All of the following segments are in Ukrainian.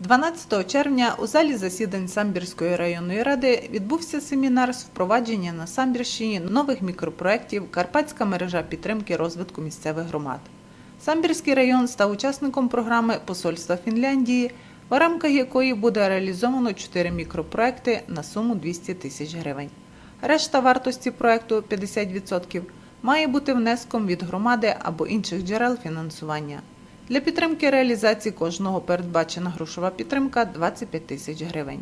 12 червня у залі засідань Самбірської районної ради відбувся семінар з впровадження на Самбірщині нових мікропроєктів Карпатська мережа підтримки розвитку місцевих громад. Самбірський район став учасником програми Посольства Фінляндії, в рамках якої буде реалізовано 4 мікропроекти на суму 200 тисяч гривень. Решта вартості проекту 50% має бути внеском від громади або інших джерел фінансування. Для підтримки реалізації кожного передбачена грошова підтримка 25 тисяч гривень.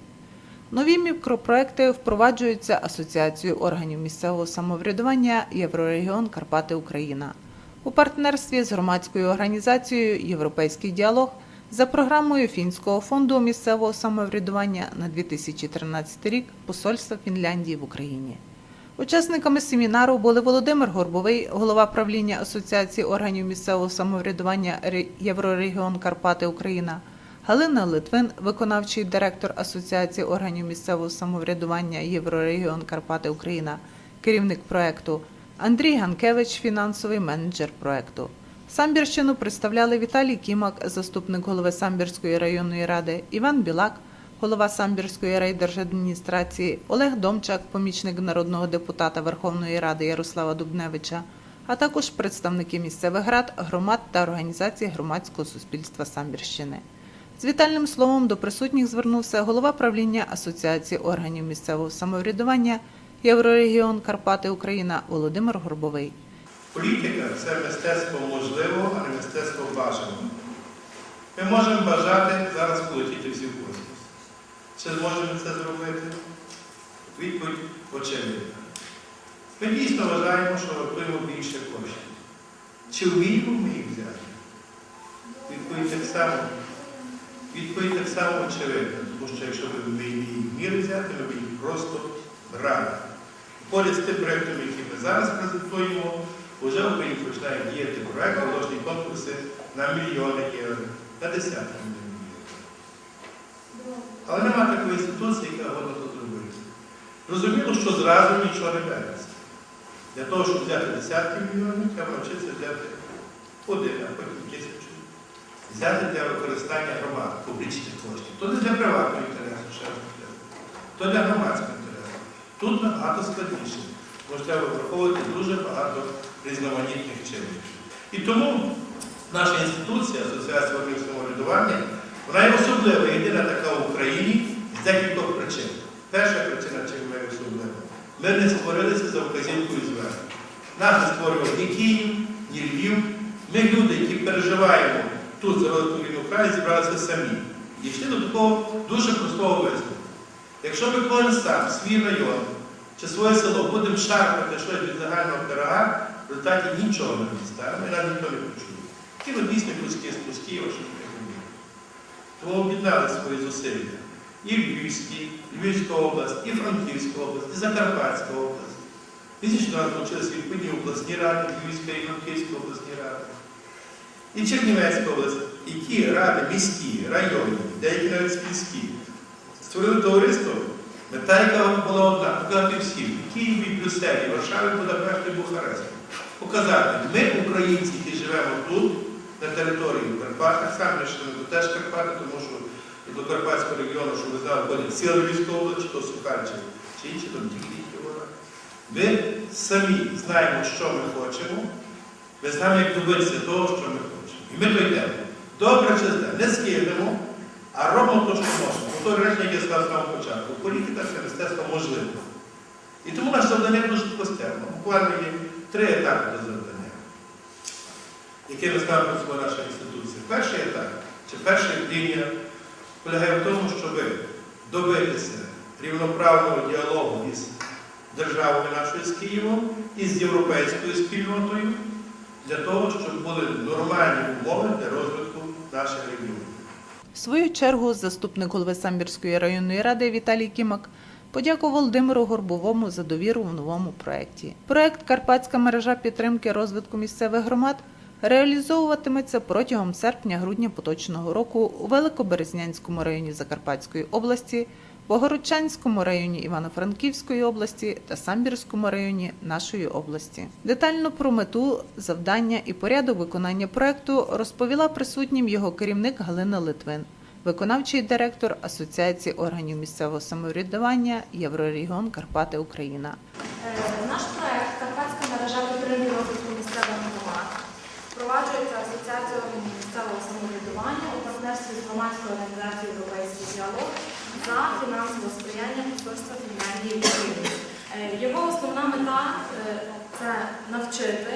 Нові мікропроекти впроваджуються Асоціацією органів місцевого самоврядування Єврорегіон Карпати Україна у партнерстві з громадською організацією Європейський діалог за програмою Фінського фонду місцевого самоврядування на 2013 рік Посольства Фінляндії в Україні. Учасниками семінару були Володимир Горбовий, голова правління Асоціації органів місцевого самоврядування Єврорегіон Карпати Україна, Галина Литвин, виконавчий директор Асоціації органів місцевого самоврядування Єврорегіон Карпати Україна, керівник проекту, Андрій Ганкевич, фінансовий менеджер проекту. Самбірщину представляли Віталій Кімак, заступник голови Самбірської районної ради, Іван Білак, голова Самбірської райдержадміністрації, Олег Домчак, помічник народного депутата Верховної Ради Ярослава Дубневича, а також представники місцевих рад, громад та організацій громадського суспільства Самбірщини. З вітальним словом до присутніх звернувся голова правління Асоціації органів місцевого самоврядування Єврорегіон Карпати Україна Володимир Горбовий. Політика це мистецтво можливого, а не мистецтво бажаного. Ми можемо бажати зараз полетіти всі в космос. Чи зможемо це зробити? Відповідь очевидна. Ми дійсно вважаємо, що вартуємо більше коштів. Чи вміємо ми їх взяти? Відповідь так само. Відповідь так само очевидна, тому що якщо ми вміємо їх вміли взяти, ми їх просто брали. Поряд з тим проєктом, який ми зараз презентуємо, вже в Україні починають діяти проєкти, художні конкурси на мільйони євро, на десятки мільйонів. Але немає такої інституції, яка годна це зробити. Зрозуміло, що зразу нічого не береться. Для того, щоб взяти десятки мільйонів, треба навчитися взяти один, а потім тисячу. Взяти для використання громад публічних коштів. То не для приватного інтересу, ще раз то для громадського інтересу. Тут набагато складніше, бо треба враховувати дуже багато різноманітних чинників. І тому наша інституція, Асоціація самоврядування, вона є особлива, єдина така в Україні з декількох причин. Перша причина, чим ми особлива. Ми не створилися за вказівкою зверху. Нас не створював ні Київ, ні Львів. Ми люди, які переживаємо тут за велику війну в краї, зібралися самі. І йшли до такого дуже простого висновку. Якщо ми кожен сам свій район чи своє село будемо шарпати щось від загального пирога, в результаті нічого не дістанемо, і нас ніхто не почує. Ті ми куски з Києва, що. Тому об'єднали свої зусилля. І Львівські, Львівська область, і Франківська область, і Закарпатська область. Фізично нас навчилися відповідні обласні ради, Львівська і Франківська обласні ради. І Чернівецька область, і ті ради міські, районні, деякі навіть сільські, створили товариство, мета, яка була одна, показати всім, і Києві, і Брюсселі, і Варшаві, Будапешті, і Бухаресті. Показати, ми, українці, які живемо тут, на території Карпат, саме ми тут теж Карпати, тому що до Карпатського регіону, що ви знали, ціла Львівська область, чи то Сукальче, чи інші там тільки вона. Ми самі знаємо, що ми хочемо, ми знаємо, як добитися того, що ми хочемо. І ми то йдемо. Добре чи зле, не скинемо, а робимо те, що можемо. Ото речення, яке я сказав з самого початку. Політика це мистецтво можливо. І тому наше завдання дуже просте. Буквально є три етапи до яке ставимо перед наша інституція. Перший етап, чи перша лінія полягає в тому, щоб добитися рівноправного діалогу із державою нашою з Києвом і з європейською спільнотою для того, щоб були нормальні умови для розвитку наших регіонів. В свою чергу заступник голови Самбірської районної ради Віталій Кімак подякував Володимиру Горбовому за довіру в новому проєкті. Проєкт Карпатська мережа підтримки розвитку місцевих громад реалізовуватиметься протягом серпня-грудня поточного року у Великоберезнянському районі Закарпатської області, Богородчанському районі Івано-Франківської області та Самбірському районі нашої області. Детально про мету, завдання і порядок виконання проекту розповіла присутнім його керівник Галина Литвин. виконавчий директор Асоціації органів місцевого самоврядування Єврорегіон Карпати Україна. Е, Наш проект Карпатська мережа підтримки розвитку місцевих громад впроваджується Асоціацією органів місцевого самоврядування у з громадською Європейський діалог за фінансове сприяння Посольства Фінляндії в Україні. Е, Його основна мета е, це навчити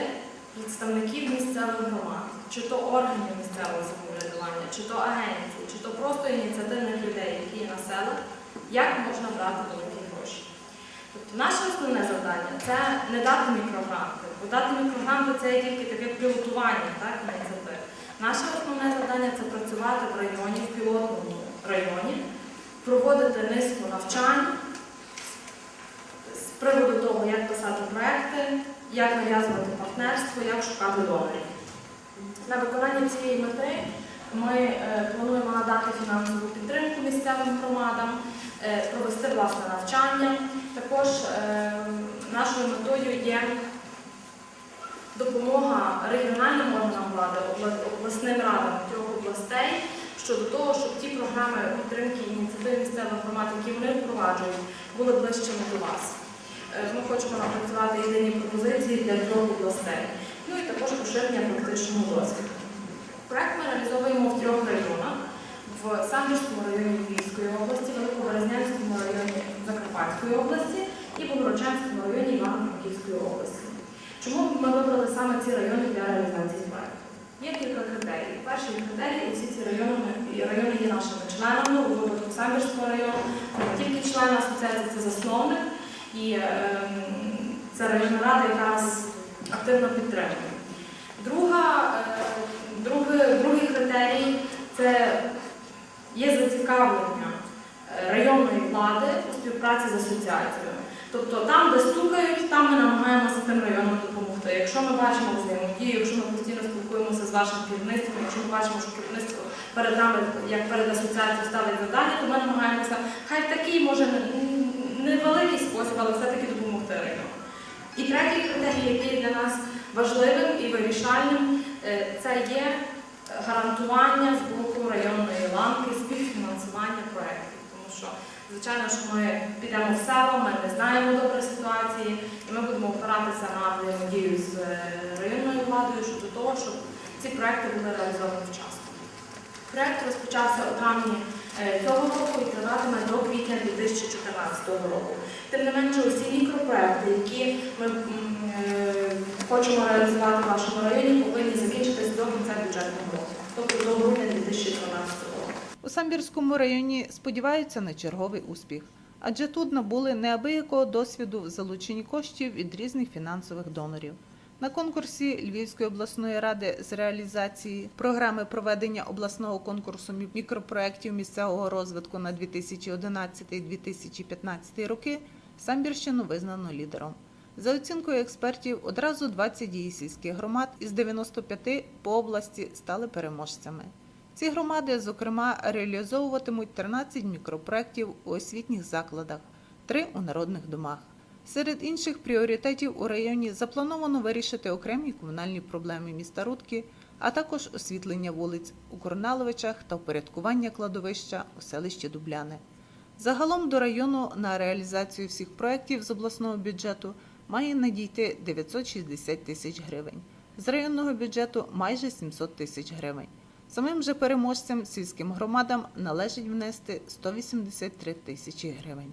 представників місцевих громад, чи то органів місцевого самоврядування, чи то агенцій, чи то просто ініціативних людей, які є на селах, як можна брати великі гроші. Тобто наше основне завдання це не дати мікрогранти, бо дати мікрогранти це тільки таке пілотування так. Наше основне завдання це працювати в районі, в пілотному районі, проводити низку навчань з приводу того, як писати проекти, як нав'язувати партнерство, як шукати донорів. На виконання цієї мети ми е, плануємо надати фінансову підтримку місцевим громадам, е, провести власне навчання. Також е, нашою метою є допомога регіональним органам влади, обласним радам трьох областей щодо того, щоб ті програми підтримки ініціатив місцевих громад, які вони впроваджують, були ближчими до вас. Е, Ми хочемо напрацювати єдині пропозиції для трьох областей. Ну і також поширення практичного досвіду. Проект ми реалізовуємо в трьох районах: в Самбірському районі Львівської області, Великоберезнянському районі Закарпатської області і Богородчанському районі Івано-Франківської області. Чому ми вибрали саме ці райони для реалізації проекту? Є кілька критерій. Перший критерій усі ці райони, райони є нашими членами. У випадку Самбірського району не тільки член асоціації, це засновник, і ем, це районна рада, яка нас активно підтримує. Друга, е, другий, другий критерій це є зацікавлення е, районної влади у співпраці з асоціацією. Тобто там, де стукають, там ми намагаємося тим районам допомогти. Якщо ми бачимо взаємодію, якщо ми постійно спілкуємося з вашим керівництвом, якщо ми бачимо, що керівництво перед нами, як перед асоціацією, ставить завдання, то ми намагаємося, хай в такий, може, невеликий спосіб, але все-таки допомогти району. І третій критерій, який для нас важливим і вирішальним, е, це є гарантування з боку районної ланки співфінансування проєктів. Тому що, звичайно, що ми підемо в село, ми не знаємо добре ситуації, і ми будемо опиратися на взаємодію з е, районною владою щодо того, щоб ці проекти були реалізовані вчасно. Проект розпочався у травні е, цього року і триватиме до квітня 2014 року. Тим не менше, усі мікропроекти, які ми е, хочемо реалізувати в вашому районі, повинні закінчитись до кінця бюджетного року, тобто до грудня 2012 року. У Самбірському районі сподіваються на черговий успіх, адже тут набули неабиякого досвіду в залученні коштів від різних фінансових донорів. На конкурсі Львівської обласної ради з реалізації програми проведення обласного конкурсу мікропроєктів місцевого розвитку на 2011-2015 роки Самбірщину визнано лідером. За оцінкою експертів, одразу 20 її сільських громад із 95 по області стали переможцями. Ці громади, зокрема, реалізовуватимуть 13 мікропроєктів у освітніх закладах, 3 у народних домах. Серед інших пріоритетів у районі заплановано вирішити окремі комунальні проблеми міста Рудки, а також освітлення вулиць у Корналовичах та впорядкування кладовища у селищі Дубляни. Загалом до району на реалізацію всіх проєктів з обласного бюджету має надійти 960 тисяч гривень. З районного бюджету майже 700 тисяч гривень. Самим же переможцям сільським громадам належить внести 183 тисячі гривень.